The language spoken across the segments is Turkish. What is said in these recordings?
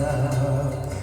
love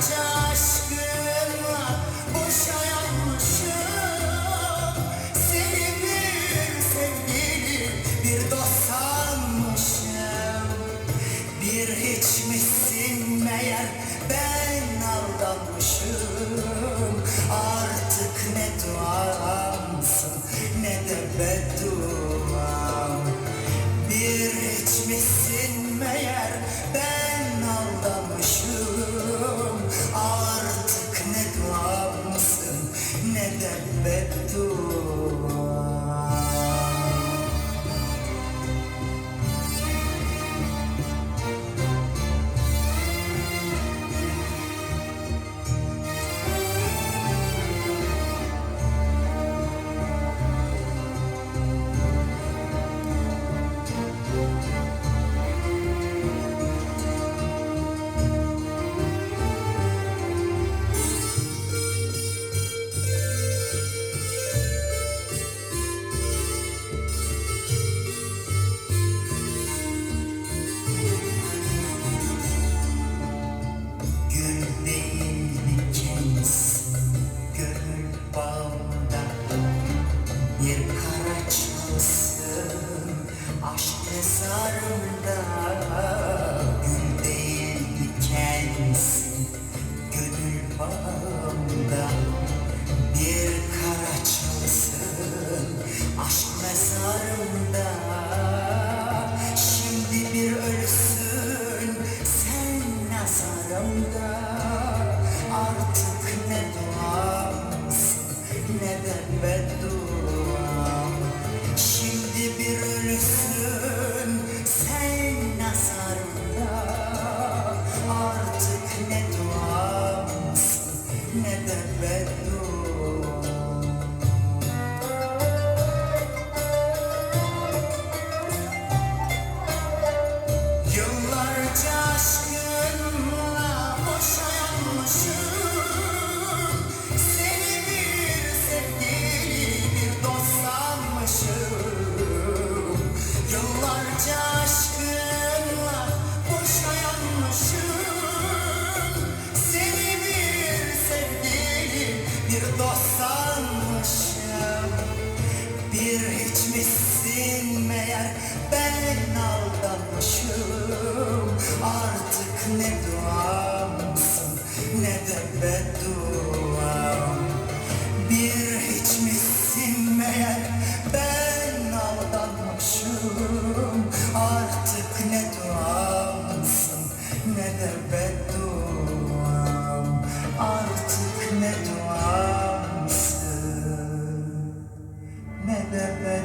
time. bum. ne duamsın ne de bedduam Bir hiç misin meğer ben aldanmışım. Artık ne duamsın ne de bedduam. Artık ne duamsın ne de bedduam.